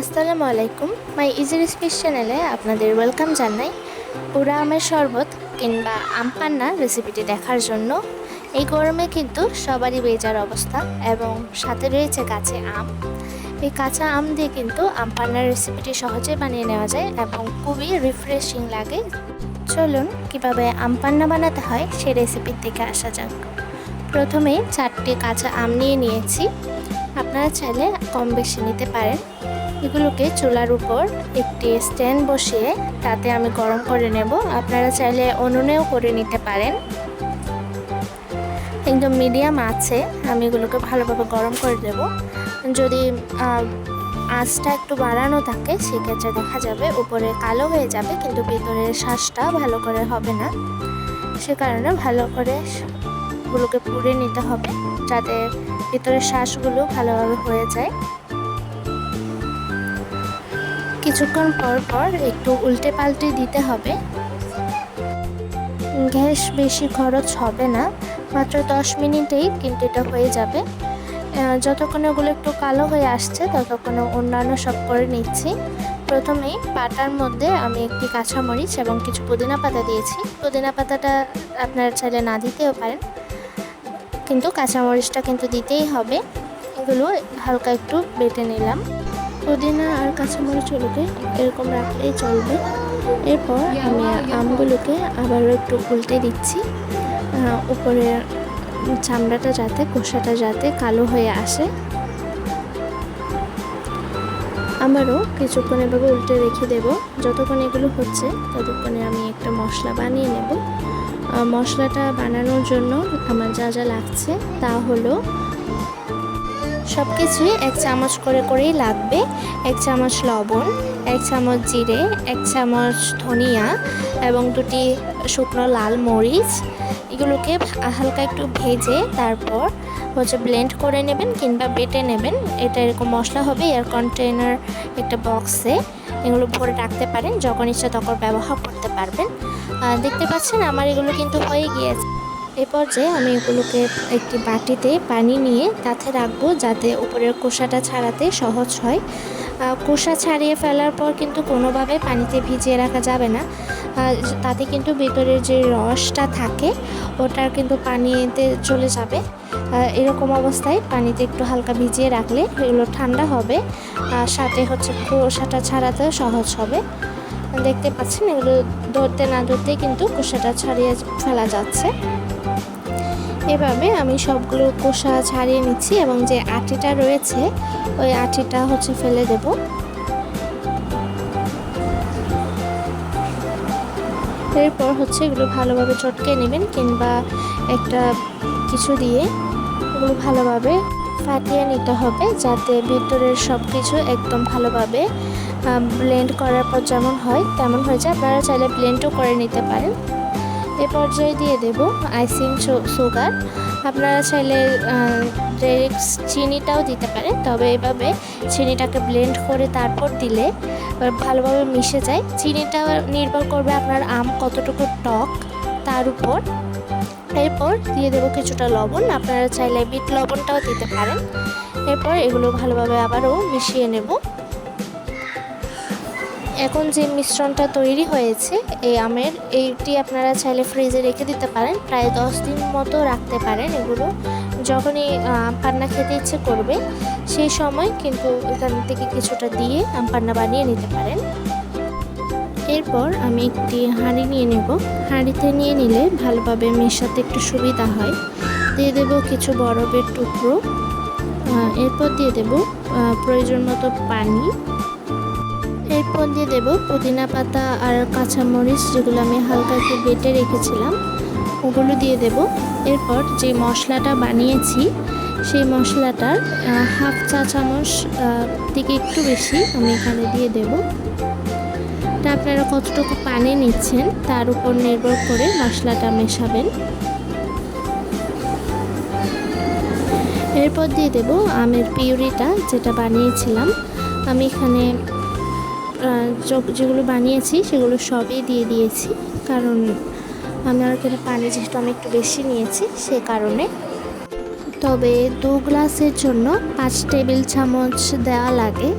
আসসালামু আলাইকুম। মাই easy recipes চ্যানেলে আপনাদের ওয়েলকাম জানাই। পুরা আমের শরবত কিংবা আম পান্না রেসিপিটি দেখার জন্য। এই গরমে কিন্তু সবারই বেজার অবস্থা এবং সাথে রয়েছে কাছে আম। এই কাঁচা আম দিয়ে কিন্তু আম পান্নার রেসিপিটি সহজে বানিয়ে নেওয়া যায় এবং খুবই রিফ্রেশিং লাগে। চলুন, কীভাবে আম পান্না বানাতে হয় সেই রেসিপির দিকে আসা যাক। প্রথমে চারটি কাঁচা আম নিয়ে নিয়েছি। আপনারা চাইলে কম বেশি নিতে পারেন। এগুলোকে চুলার উপর একটি স্ট্যান্ড বসিয়ে তাতে আমি গরম করে নেব। আপনারা চাইলে উনুনেও করে নিতে পারেন। একদম মিডিয়াম আছে, আমি এগুলোকে ভালোভাবে গরম করে দেব। যদি আঁচটা একটু বাড়ানো থাকে, সেক্ষেত্রে দেখা যাবে উপরে কালো হয়ে যাবে, কিন্তু ভিতরের শ্বাসটা ভালো করে হবে না। সে কারণে ভালো করে গুলোকে পুড়ে নিতে হবে, যাতে ভিতরের শ্বাসগুলো ভালোভাবে হয়ে যায়। কিছুক্ষণ পর পর একটু উল্টে পাল্টে দিতে হবে। গ্যাস বেশি খরচ হবে না, মাত্র দশ মিনিটেই কিন্তু এটা হয়ে যাবে। যতক্ষণ ওগুলো একটু কালো হয়ে আসছে, ততক্ষণে অন্যান্য সব করে নিচ্ছি। প্রথমেই পাটার মধ্যে আমি একটি কাঁচামরিচ এবং কিছু পুদিনা পাতা দিয়েছি। পুদিনা পাতাটা আপনারা চাইলে না দিতেও পারেন, কিন্তু কাঁচামরিচটা কিন্তু দিতেই হবে। এগুলো হালকা একটু বেটে নিলাম। পুদিনা আর কাঁচামরিচগুলোকে এরকম রাখলেই চলবে। এরপর আমি আমগুলোকে আবারও একটু উল্টে দিচ্ছি। উপরে চামড়াটা যাতে, খোসাটা যাতে কালো হয়ে আসে। আমারও কিছুক্ষণ এভাবে উল্টে রেখে দেব। যতক্ষণ এগুলো হচ্ছে, ততক্ষণে আমি একটা মশলা বানিয়ে নেব। মশলাটা বানানোর জন্য আমার যা যা লাগছে তা হলো সব কিছুই এক চামচ করে করেই লাগবে। এক চামচ লবণ, এক চামচ জিরে, এক চামচ ধনিয়া এবং দুটি শুকনো লাল মরিচ। এগুলোকে হালকা একটু ভেজে তারপর হচ্ছে ব্লেন্ড করে নেবেন কিংবা বেটে নেবেন। এটা এরকম মশলা হবে, এয়ার কন্টেনার একটা বক্সে এগুলো ভরে রাখতে পারেন, যখন ইচ্ছা তখন ব্যবহার করতে পারবেন। দেখতে পাচ্ছেন আমার এগুলো কিন্তু হয়ে গিয়েছে। এ পর্যায়ে আমি এগুলোকে একটি বাটিতে পানি নিয়ে তাতে রাখব যাতে উপরের কোষাটা ছাড়াতে সহজ হয়। কোষা ছাড়িয়ে ফেলার পর কিন্তু কোনোভাবে পানিতে ভিজিয়ে রাখা যাবে না। তাতে কিন্তু ভেতরের যে রসটা থাকে, ওটার কিন্তু পানিতে চলে যাবে। এরকম অবস্থায় পানিতে একটু হালকা ভিজিয়ে রাখলে এগুলো ঠান্ডা হবে। আর সাথে হচ্ছে খোসাটা ছাড়াতেও সহজ হবে। দেখতে পাচ্ছেন এগুলো ধরতে না ধরতেই কিন্তু খোসাটা ছাড়িয়ে ফেলা যাচ্ছে। এভাবে আমি সবগুলো কোষা ছাড়িয়ে নিচ্ছি এবং যে আটিটা রয়েছে, ওই আটিটা হচ্ছে ফেলে দেব। এরপর হচ্ছে এগুলো ভালোভাবে চটকে নেবেন কিংবা একটা কিছু দিয়ে এগুলো ভালোভাবে ফাটিয়ে নিতে হবে যাতে ভিতরের সব কিছু একদম ভালোভাবে ব্লেন্ড করার পর যেমন হয় তেমন হয়ে যায়। আপনারা চাইলে ব্লেন্ডও করে নিতে পারেন। এ পর্যায়ে দিয়ে দেব আইসিং সুগার। আপনারা চাইলে ডিরেক্ট চিনিটাও দিতে পারেন, তবে এভাবে চিনিটাকে ব্লেন্ড করে তারপর দিলে ভালোভাবে মিশে যায়। চিনিটা নির্ভর করবে আপনার আম কতটুকু টক তার উপর। এরপর দিয়ে দেবো কিছুটা লবণ, আপনারা চাইলে বিট লবণটাও দিতে পারেন। এরপর এগুলো ভালোভাবে আবারও মিশিয়ে নেব। এখন যে মিশ্রণটা তৈরি হয়েছে, এই আমের, এইটি আপনারা চাইলে ফ্রিজে রেখে দিতে পারেন। প্রায় দশ দিন মতো রাখতে পারেন এগুলো। যখনই পান্না খেতে ইচ্ছে করবে, সেই সময় কিন্তু এখান থেকে কিছুটা দিয়ে পান্না বানিয়ে নিতে পারেন। এরপর আমি একটি হাঁড়ি নিয়ে নেব। হাঁড়িতে নিয়ে নিলে ভালোভাবে মেশাতে একটু সুবিধা হয়। দিয়ে দেব কিছু বরফের টুকরো। এরপর দিয়ে দেব প্রয়োজন মতো পানি। এরপর দিয়ে দেব, পুদিনা পাতা আর কাঁচামরিচ যেগুলো আমি হালকা একটু বেটে রেখেছিলাম, ওগুলো দিয়ে দেব। এরপর যে মশলাটা বানিয়েছি, সেই মশলাটার হাফ চা চামচ থেকে একটু বেশি আমি এখানে দিয়ে দেব। তা আপনারা কতটুকু পানি নিচ্ছেন, তার উপর নির্ভর করে মশলাটা মেশাবেন। এরপর দিয়ে দেব আমের পিউরিটা, যেটা বানিয়েছিলাম। আমি এখানে যেগুলো বানিয়েছি সেগুলো সবই দিয়ে দিয়েছি। কারণ আমি আমার এখানে পানি যেহেতু আমি একটু বেশি নিয়েছি, সে কারণে। তবে দু গ্লাসের জন্য পাঁচ টেবিল চামচ দেওয়া লাগে।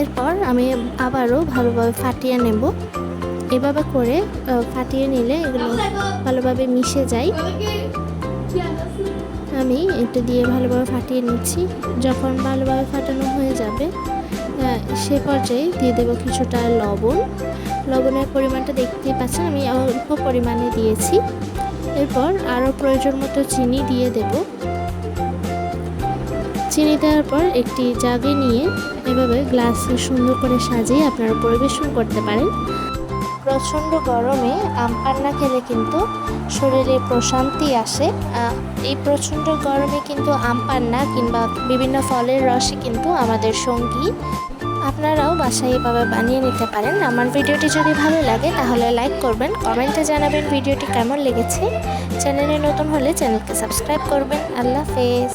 এরপর আমি আবারও ভালোভাবে ফাটিয়ে নেব। এভাবে করে ফাটিয়ে নিলে এগুলো ভালোভাবে মিশে যায়। আমি এটা দিয়ে ভালোভাবে ফাটিয়ে নিচ্ছি। যখন ভালোভাবে ফাটানো হয়ে যাবে সে পর্যায়ে দিয়ে দেবো কিছুটা লবণ। লবণের পরিমাণটা দেখতেই পাচ্ছেন, আমি অল্প পরিমাণে দিয়েছি। এরপর আরও প্রয়োজন মতো চিনি দিয়ে দেব। চিনি দেওয়ার পর একটি জাগে নিয়ে এভাবে গ্লাসে সুন্দর করে সাজিয়ে আপনারা পরিবেশন করতে পারেন। প্রচণ্ড গরমে আম পান্না খেলে কিন্তু শরীরে প্রশান্তি আসে। এই প্রচণ্ড গরমে কিন্তু আম পান্না কিংবা বিভিন্ন ফলের রসই কিন্তু আমাদের সঙ্গী। আপনারাও বাসায় এভাবে বানিয়ে নিতে পারেন। আমার ভিডিওটি যদি ভালো লাগে তাহলে লাইক করবেন, কমেন্টে জানাবেন ভিডিওটি কেমন লেগেছে। চ্যানেলে নতুন হলে চ্যানেলকে সাবস্ক্রাইব করবেন। আল্লাহ হাফেজ।